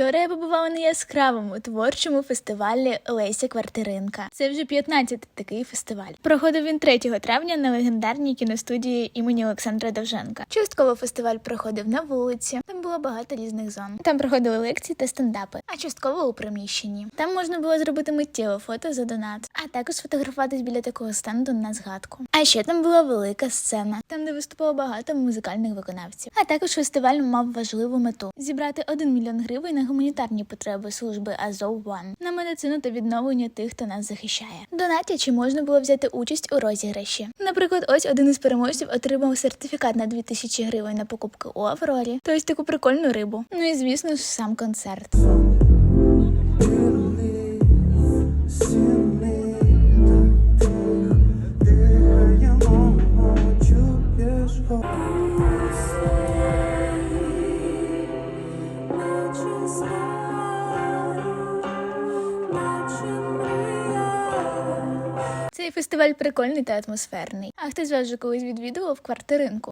Вчора я побувала на яскравому творчому фестивалі Леся Квартиринка. Це вже 15-й такий фестиваль. Проходив він 3 травня на легендарній кіностудії імені Олександра Довженка. Частково фестиваль проходив на вулиці. Там було багато різних зон. Там проходили лекції та стендапи, а частково у приміщенні. Там можна було зробити миттєве фото за донат, а також сфотографуватись біля такого стенду на згадку. А ще там була велика сцена, там де виступало багато музикальних виконавців. А також фестиваль мав важливу мету зібрати 1 мільйон гривень на гуманітарні потреби служби Азов One на медицину та відновлення тих, хто нас захищає. Донатячи можна було взяти участь у розіграші. Наприклад, ось один із переможців отримав сертифікат на 2000 гривень на покупки у Аврорі, то ось таку прикольну рибу. Ну і звісно ж сам концерт. Дихає мого чуєш Цей фестиваль прикольний та атмосферний. А хтось вас вже колись відвідував квартиринку?